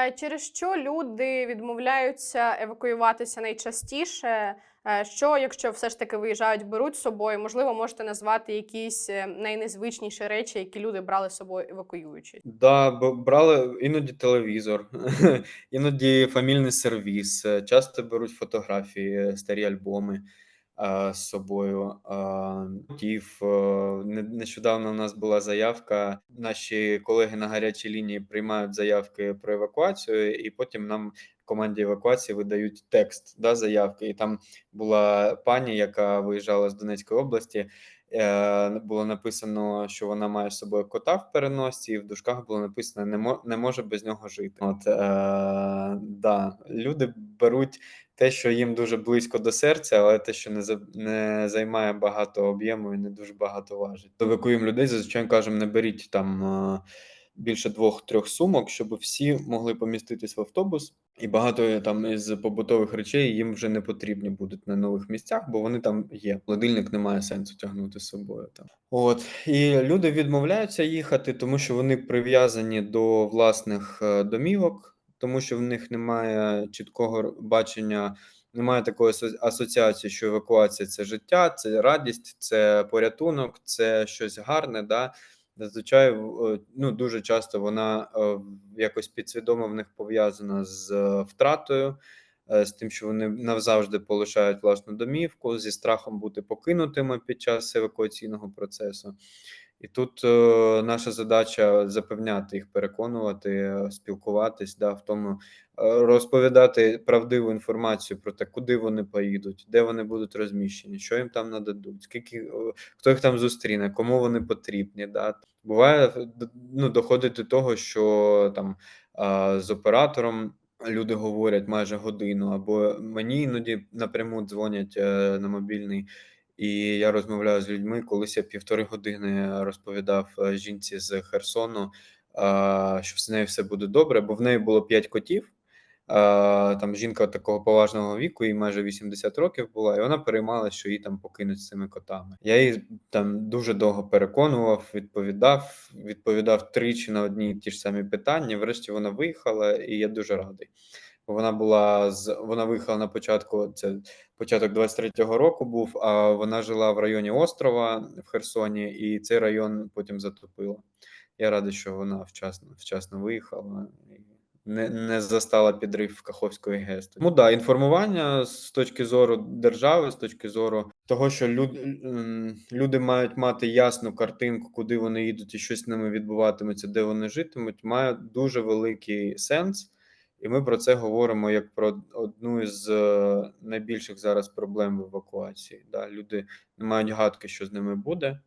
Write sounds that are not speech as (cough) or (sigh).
А через що люди відмовляються евакуюватися найчастіше? Е, Що, якщо все ж таки виїжджають, беруть з собою? Можливо, можете назвати якісь е, найнезвичніші речі, які люди брали з собою евакуюючись? Да, брали іноді телевізор, (laughs) іноді фамільний сервіс, е, часто беруть фотографії, старі альбоми, а, з собою. А, котів, е, не нещодавно у нас була заявка. Наші колеги на гарячій лінії приймають заявки про евакуацію, і потім нам команді евакуації видають текст, да, заявки. І там була пані, яка виїжджала з Донецької області. Е, було написано, що вона має з собою кота в переносці, і в дужках було написано: "Не мо не може без нього жити". От, е, да, люди беруть те, що їм дуже близько до серця, але те, що не за не займає багато об'єму і не дуже багато важить. Евакуюємо людей, зазвичай кажемо: не беріть там, е, більше 2-3 сумок, щоб всі могли поміститись в автобус, і багато е, там із побутових речей їм вже не потрібні будуть на нових місцях, бо вони там є. Холодильник немає сенсу тягнути з собою там. От, і люди відмовляються їхати, тому що вони прив'язані до власних, е, домівок, тому що в них немає чіткого бачення, немає такої асоціації, що евакуація це життя, це радість, це порятунок, це щось гарне, да. Зазвичай, е, ну, дуже часто вона, е, якось підсвідомо в них пов'язана з е, втратою, з тим, що вони назавжди полишають власну домівку, зі страхом бути покинутими під час евакуаційного процесу. І тут, е, наша задача запевняти їх, переконувати, е, спілкуватись, да, в тому, е, розповідати правдиву інформацію про те, куди вони поїдуть, де вони будуть розміщені, що їм там нададуть, скільки, е, хто їх там зустріне, кому вони потрібні, да. Буває, д ну, доходить до того, що там, а, з оператором люди говорять майже годину, або мені іноді напряму дзвонять, е, на мобільний, і я розмовляю з людьми. Колись я півтори години розповідав, е, жінці з Херсону, що з нею все буде добре, бо в неї було 5 котів. Там жінка такого поважного віку, їй майже 80 років була, і вона переймалась, що її там покинуть з цими котами. Я її там дуже довго переконував, відповідав, відповідав тричі на одні ті ж самі питання. Врешті вона виїхала, і я дуже радий. Вона була з вона виїхала на початку, це початок 23-го року був, а вона жила в районі острова в Херсоні, і цей район потім затопило. Я радий, що вона вчасно вчасно виїхала не не застала підрив Каховської ГЕС. Тому да, інформування з точки зору держави, з точки зору того, що люд люди мають мати ясну картинку, куди вони їдуть і що з ними відбуватиметься, де вони житимуть, має дуже великий сенс. І ми про це говоримо як про одну із, е, найбільших зараз проблем в евакуації. Да, люди не мають гадки, що з ними буде.